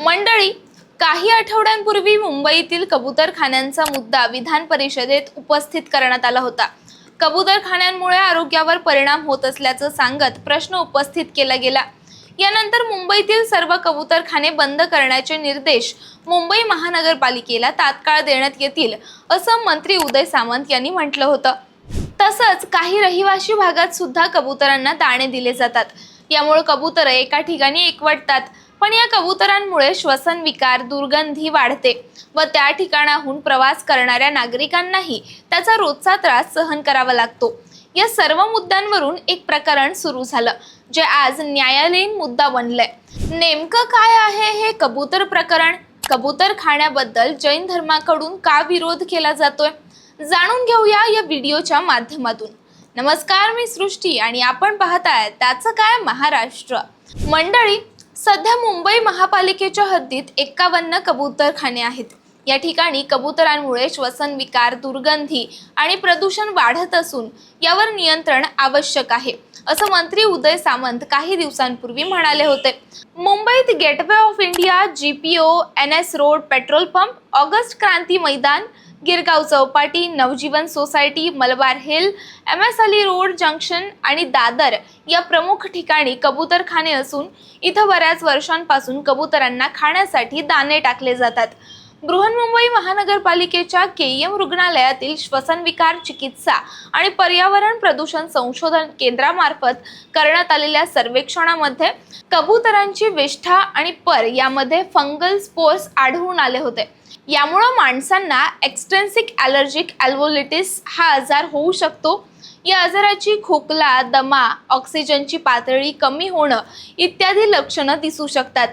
मंडळी काही आठवड्यांपूर्वी मुंबईतील कबूतरखान्यांचा मुद्दा विधान परिषदेत उपस्थित करण्यात आला होता. कबूतरखान्यांमुळे आरोग्यावर परिणाम होत असल्याचं सांगत प्रश्न उपस्थित केला गेला. यानंतर मुंबईतील सर्व कबूतरखाने बंद करण्याचे निर्देश मुंबई महानगरपालिकेला तात्काळ देण्यात येतील असं मंत्री उदय सामंत यांनी म्हटलं होतं. तसंच काही रहिवाशी भागात सुद्धा कबुतरांना दाणे दिले जातात. यामुळे कबूतर एका ठिकाणी एकवटतात. पण या कबुतरांमुळे श्वसन विकार दुर्गंधी वाढते व त्या ठिकाणाहून प्रवास करणाऱ्या नागरिकांनाही त्याचा रोजचा त्रास सहन करावा लागतो. या सर्व मुद्द्यांवरून एक प्रकरण सुरू झालं जे आज न्यायालयीन मुद्दा बनलंय. नेमकं काय आहे हे कबूतर प्रकरण? कबूतर खाण्याबद्दल जैन धर्माकडून का विरोध केला जातोय? जाणून घेऊया या व्हिडिओच्या माध्यमातून. नमस्कार मी सृष्टी आणि आपण पाहताय त्याचं काय महाराष्ट्र. मंडळी सध्या मुंबई महापालिकेच्या हद्दीत एक्कावन्न कबूतरखाने आहेत. या ठिकाणी कबुतरांमुळे श्वसन विकार दुर्गंधी आणि प्रदूषण वाढत असून यावर नियंत्रण आवश्यक आहे असं मंत्री उदय सामंत काही दिवसांपूर्वी म्हणाले होते. मुंबईत Gateway of India GPO N S Road petrol pump August Kranti Maidan Girgaon Chowpatty Navjeevan society Malabar Hill M S Ali Road junction आणि दादर या प्रमुख ठिकाणी कबूतरखाने असून इथं बऱ्याच वर्षांपासून कबुतरांना खाण्यासाठी दाणे टाकले जातात. बृहन्मुंबई महानगरपालिकेच्या के एम रुग्णालयातील श्वसनविकार चिकित्सा आणि पर्यावरण प्रदूषण संशोधन केंद्रामार्फत करण्यात आलेल्या सर्वेक्षणामध्ये कबुतरांची विष्ठा आणि पर यामध्ये फंगल स्पोर्स आढळून आले होते. यामुळं माणसांना एक्सटेन्सिक ॲलर्जिक ॲल्वोलिटिस हा आजार होऊ शकतो. या आजाराची खोकला दमा ऑक्सिजनची पातळी कमी होणं इत्यादी लक्षणं दिसू शकतात.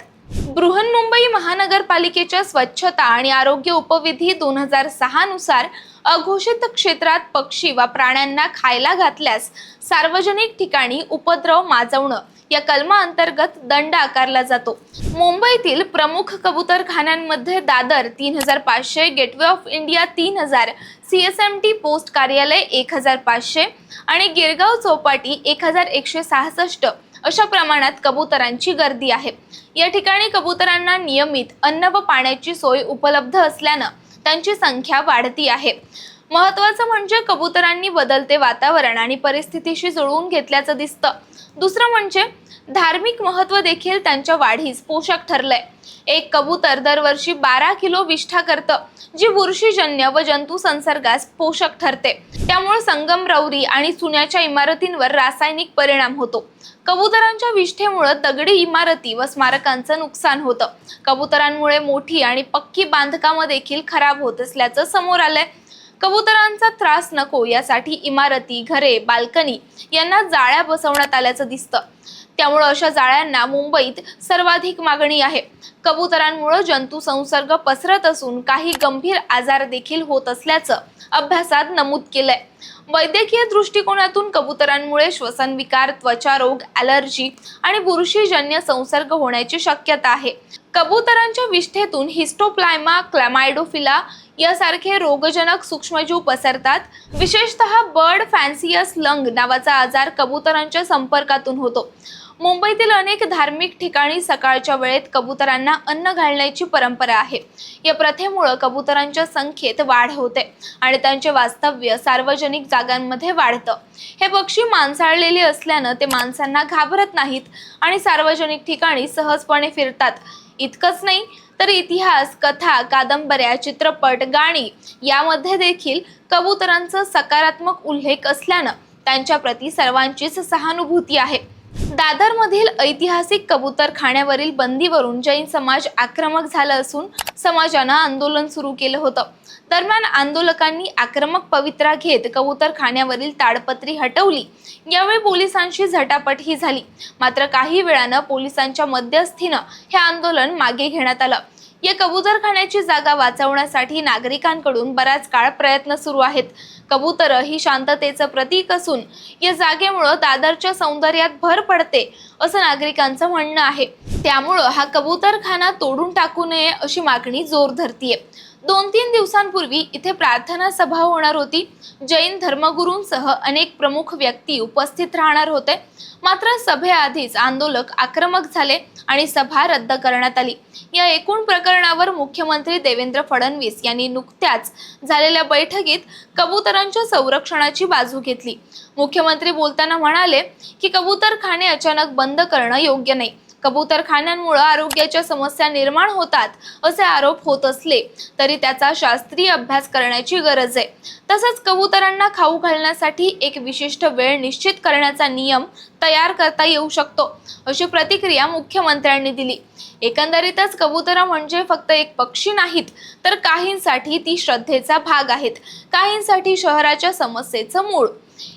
बृहन्मुंबई महानगरपालिकेच्या स्वच्छता आणि आरोग्य उपविधी दोन हजार सहा नुसार अघोषित क्षेत्रात पक्षी वा प्राण्यांना खायला घातल्यास सार्वजनिक ठिकाणी उपद्रव माजवणं या कलमाअंतर्गत दंड आकारला जातो. मुंबईतील प्रमुख कबूतरखान्यांमध्ये दादर तीन हजार पाचशे गेटवे ऑफ इंडिया तीन हजार C S M T post कार्यालय एक हजार पाचशे आणि गिरगाव चौपाटी एक हजार एकशे सहासष्ट अशा प्रमाणात कबुतरांची गर्दी आहे. या ठिकाणी कबुतरांना नियमित अन्न व पाण्याची सोय उपलब्ध असल्यानं त्यांची संख्या वाढती आहे. महत्वाचं म्हणजे कबुतरांनी बदलते वातावरण आणि परिस्थितीशी जुळवून घेतल्याचं दिसतं. दुसरं म्हणजे धार्मिक महत्त्व देखील त्यांच्या वाढीस पोषक ठरलंय. एक कबूतर दरवर्षी बारा किलो विष्ठा करतं जी बुरशीजन्य व जंतू संसर्गास पोषक ठरते. त्यामुळे संगमरवरी आणि चुन्याच्या इमारतींवर रासायनिक परिणाम होतो. कबुतरांच्या विष्ठेमुळे दगडी इमारती व स्मारकांचं नुकसान होतं. कबुतरांमुळे मोठी आणि पक्की बांधकामं देखील खराब होत असल्याचं समोर आलंय. कबुतरांचा त्रास नको यासाठी इमारती घरे बाल्कनी यांना जाळ्या बसवण्यात आल्याचं दिसतं. त्यामुळं अशा जाळ्यांना मुंबईत सर्वाधिक मागणी आहे. कबुतरांमुळे जंतू संसर्ग पसरत असून काही गंभीर आजार देखील होत असल्याचं अभ्यासात नमूद केलंय. वैद्यकीय दृष्टिकोनातून कबुतरांमुळे श्वसन विकार त्वचा रोग ॲलर्जी आणि बुरशीजन्य संसर्ग होण्याची शक्यता आहे. कबुतरांच्या विष्ठेतून हिस्टोप्लायमा क्लॅमायडोफिला यासारखे रोगजनक सूक्ष्मजीव पसरतात. विशेषतः बर्ड फॅन्सियस लंग नावाचा आजार कबुतरांच्या संपर्कातून होतो. मुंबईतील अनेक धार्मिक ठिकाणी सकाळच्या वेळेत कबुतरांना अन्न घालण्याची परंपरा आहे. या प्रथेमुळं कबुतरांच्या संख्येत वाढ होते आणि त्यांचे वास्तव्य सार्वजनिक जागांमध्ये वाढतं. हे पक्षी मांसाळलेले असल्यानं ते माणसांना घाबरत नाहीत आणि सार्वजनिक ठिकाणी सहजपणे फिरतात. इतकंच नाही तर इतिहास कथा कादंबऱ्या चित्रपट गाणी यामध्ये देखील कबुतरांचा सकारात्मक उल्लेख असल्यानं त्यांच्या प्रती सर्वांचीच सहानुभूती आहे. दादरमधील ऐतिहासिक कबूतर खाण्यावरील बंदीवरून जैन समाज आक्रमक झाला असून समाजानं आंदोलन सुरू केलं होतं. दरम्यान आंदोलकांनी आक्रमक पवित्रा घेत कबूतर खाण्यावरील ताडपत्री हटवली. यावेळी पोलिसांशी झटापटही झाली. मात्र काही वेळानं पोलिसांच्या मध्यस्थीनं हे आंदोलन मागे घेण्यात आलं. या कबुतरखान्याची जागा वाचवण्यासाठी नागरिकांकडून बराच काळ प्रयत्न सुरू आहेत. कबूतर ही शांततेचं प्रतीक असून या जागेमुळं दादरच्या सौंदर्यात भर पडते असं नागरिकांचं म्हणणं आहे. त्यामुळं हा कबूतरखाना तोडून टाकू नये अशी मागणी जोर धरतीये. दोन तीन दिवसांपूर्वी इथे प्रार्थना सभा होणार होती. जैन धर्मगुरूंसह अनेक प्रमुख व्यक्ती उपस्थित राहणार होते. मात्र सभेआधीच आंदोलक आक्रमक झाले आणि सभा रद्द करण्यात आली. या एकूण प्रकरणावर मुख्यमंत्री देवेंद्र फडणवीस यांनी नुकत्याच झालेल्या बैठकीत कबुतरांच्या संरक्षणाची बाजू घेतली. मुख्यमंत्री बोलताना म्हणाले की कबूतरखाने अचानक बंद करणं योग्य नाही. कबूतरखान्यांमुळे आरोग्याच्या समस्या निर्माण होतात असे आरोप होत असले तरी त्याचा शास्त्रीय अभ्यास करण्याची गरज आहे. तसंच कबुतरांना खाऊ घालण्यासाठी एक विशिष्ट वेळ निश्चित करण्याचा नियम तयार करता येऊ शकतो अशी प्रतिक्रिया मुख्यमंत्र्यांनी दिली. एकंदरीतच कबुतरं म्हणजे फक्त एक पक्षी नाहीत तर काहींसाठी ती श्रद्धेचा भाग आहेत. काहींसाठी शहराच्या समस्येचं मूळ.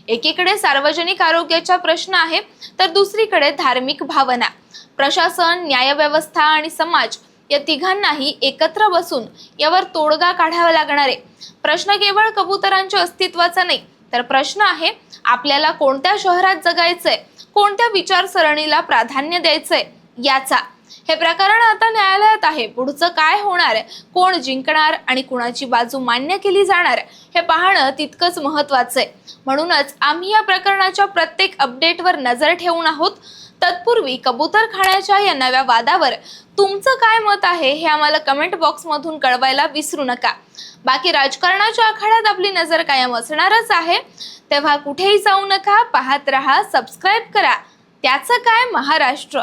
एकीकडे सार्वजनिक आरोग्याचा प्रश्न आहे तर दुसरीकडे धार्मिक भावना. प्रशासन न्यायव्यवस्था आणि समाज या तिघांनाही एकत्र बसून यावर तोडगा काढावा लागणार आहे. प्रश्न केवळ कबुतरांच्या अस्तित्वाचा नाही तर प्रश्न आहे आपल्याला कोणत्या शहरात जगायचंय? कोणत्या विचारसरणीला प्राधान्य द्यायचंय? याचा हे प्रकरण आता न्यायालयात आहे. पुढचं काय होणार कोण जिंकणार आणि कुणाची बाजू मान्य केली जाणार हे पाहणं तितकंच महत्वाचं आहे. म्हणूनच आम्ही या प्रकरणाच्या प्रत्येक अपडेटवर नजर ठेवून आहोत. तत्पूर्वी कबूतर खाण्याच्या या नव्या वादावर तुमचं काय मत आहे हे आम्हाला कमेंट बॉक्समधून कळवायला विसरू नका. बाकी राजकारणाच्या आखाड्यात आपली नजर कायम असणारच आहे. तेव्हा कुठेही जाऊ नका पाहत रहा सबस्क्राईब करा. त्याचं काय? महाराष्ट्र.